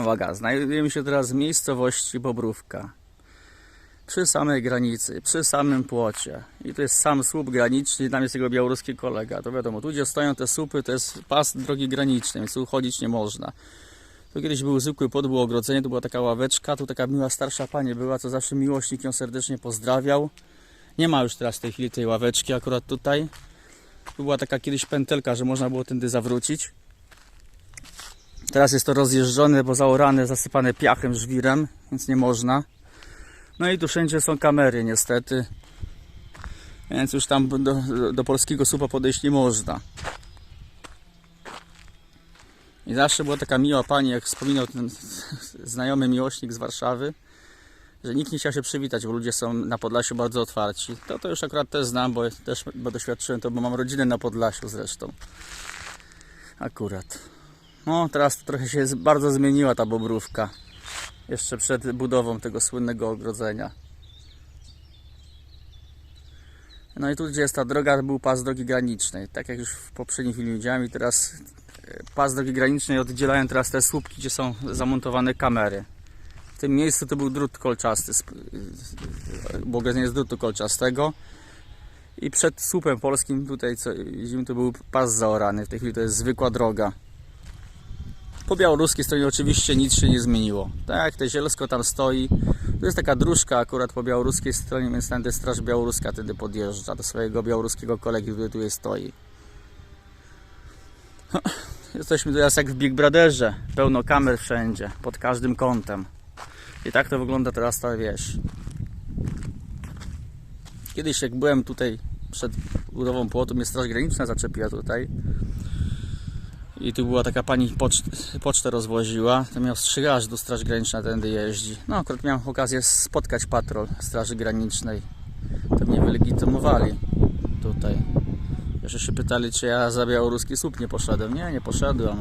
Uwaga, znajdujemy się teraz w miejscowości Bobrówka. Przy samej granicy, przy samym płocie. I to jest sam słup graniczny, tam jest jego białoruski kolega. To wiadomo, tu gdzie stoją te słupy, to jest pas drogi granicznej, więc tu chodzić nie można. Tu kiedyś był zwykły płot, było ogrodzenie, tu była taka ławeczka, tu taka miła starsza pani była, co zawsze miłośnik ją serdecznie pozdrawiał. Nie ma już teraz w tej chwili tej ławeczki akurat tutaj. Tu była taka kiedyś pętelka, że można było tędy zawrócić. Teraz jest to rozjeżdżone, bo zaorane, zasypane piachem, żwirem, więc nie można. No i tu wszędzie są kamery niestety. Więc już tam do, do polskiego słupa podejść nie można. I zawsze była taka miła pani, jak wspominał ten znajomy miłośnik z Warszawy, że nikt nie chciał się przywitać, bo ludzie są na Podlasiu bardzo otwarci. To, to już akurat też znam, bo też bo doświadczyłem to, bo mam rodzinę na Podlasiu zresztą. Akurat. No, teraz trochę się bardzo zmieniła ta bobrówka. Jeszcze przed budową tego słynnego ogrodzenia. No i tu, gdzie jest ta droga, był pas drogi granicznej. Tak jak już w poprzednim filmie widziałem i teraz e, pas drogi granicznej oddzielają teraz te słupki, gdzie są zamontowane kamery. W tym miejscu to był drut kolczasty, e, było ogrodzenie z drutu kolczastego. I przed słupem polskim tutaj, co widzimy, to był pas zaorany. W tej chwili to jest zwykła droga. Po białoruskiej stronie oczywiście nic się nie zmieniło. Tak te zielsko tam stoi. To jest taka dróżka akurat po białoruskiej stronie, więc tam Straż Białoruska wtedy podjeżdża do swojego białoruskiego kolegi, który tu stoi. Jesteśmy teraz jak w Big Brotherze. Pełno kamer wszędzie, pod każdym kątem. I tak to wygląda teraz ta wieś. Kiedyś jak byłem tutaj przed budową płotu, mnie Straż Graniczna zaczepiła tutaj. I tu była taka pani poczt, pocztę rozwoziła, to miał strzygacz do Straży Granicznej tędy jeździ. No akurat miałem okazję spotkać patrol Straży Granicznej. To mnie wylegitymowali tutaj. Jeszcze się pytali, czy ja za białoruski słup nie poszedłem. Nie, nie poszedłem.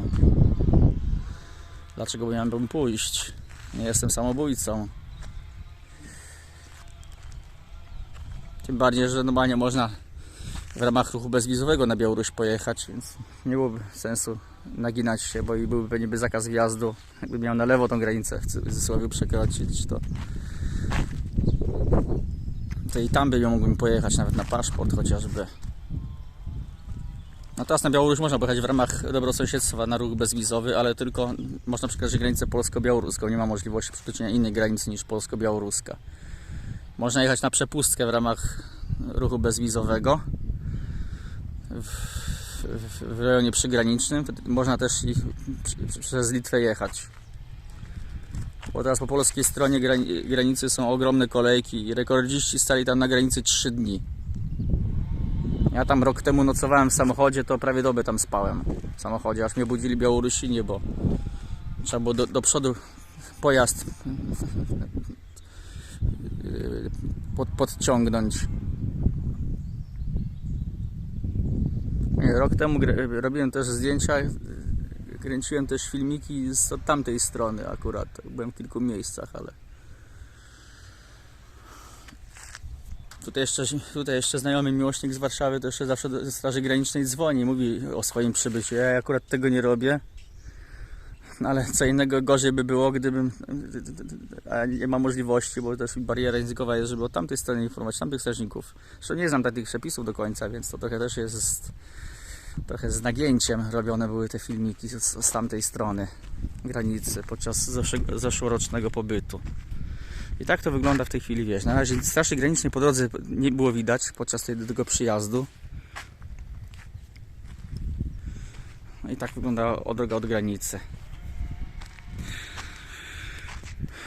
Dlaczego miałem pójść? Nie jestem samobójcą. Tym bardziej, że normalnie można w ramach ruchu bezwizowego na Białoruś pojechać, więc nie byłoby sensu naginać się, bo i byłby pewnie by zakaz wjazdu. Jakby miał na lewo tą granicę w cudzysłowie przekroczyć, to, to i tam by ją mógłbym pojechać, nawet na paszport chociażby. No teraz na Białoruś można pojechać w ramach dobrosąsiedztwa na ruch bezwizowy, ale tylko można przekroczyć granicę polsko-białoruską. Nie ma możliwości przekroczenia innej granicy niż polsko-białoruska. Można jechać na przepustkę w ramach ruchu bezwizowego w, w, rejonie przygranicznym. Można też i przy- przez Litwę jechać. Bo teraz po polskiej stronie grani- granicy są ogromne kolejki i rekordziści stali tam na granicy 3 dni. Ja tam rok temu nocowałem w samochodzie, to prawie dobę tam spałem w samochodzie, aż mnie budzili Białorusini, bo trzeba było do, do przodu pojazd yy, pod, podciągnąć. Rok temu robiłem też zdjęcia, yy, kręciłem też filmiki z tamtej strony akurat. Byłem w kilku miejscach, ale tutaj jeszcze, tutaj jeszcze znajomy miłośnik z Warszawy to jeszcze zawsze do Straży Granicznej dzwoni, mówi o swoim przybyciu. Ja akurat tego nie robię. No ale co innego gorzej by było, gdybym. A nie ma możliwości, bo też bariera językowa jest, żeby od tamtej strony informować, tamtych strażników. Zresztą nie znam takich przepisów do końca, więc to trochę też jest. Trochę z nagięciem robione były te filmiki z, z tamtej strony granicy podczas zeszłorocznego pobytu. I tak to wygląda w tej chwili wieś. Na razie Straży Granicznej po drodze nie było widać podczas tego przyjazdu. No i tak wygląda droga od granicy.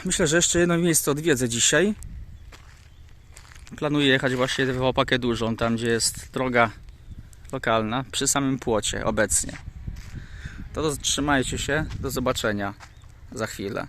Myślę, że jeszcze jedno miejsce odwiedzę dzisiaj. Planuję jechać właśnie w Łopakę Dużą, tam gdzie jest droga lokalna, przy samym płocie obecnie. To, trzymajcie się, do zobaczenia za chwilę.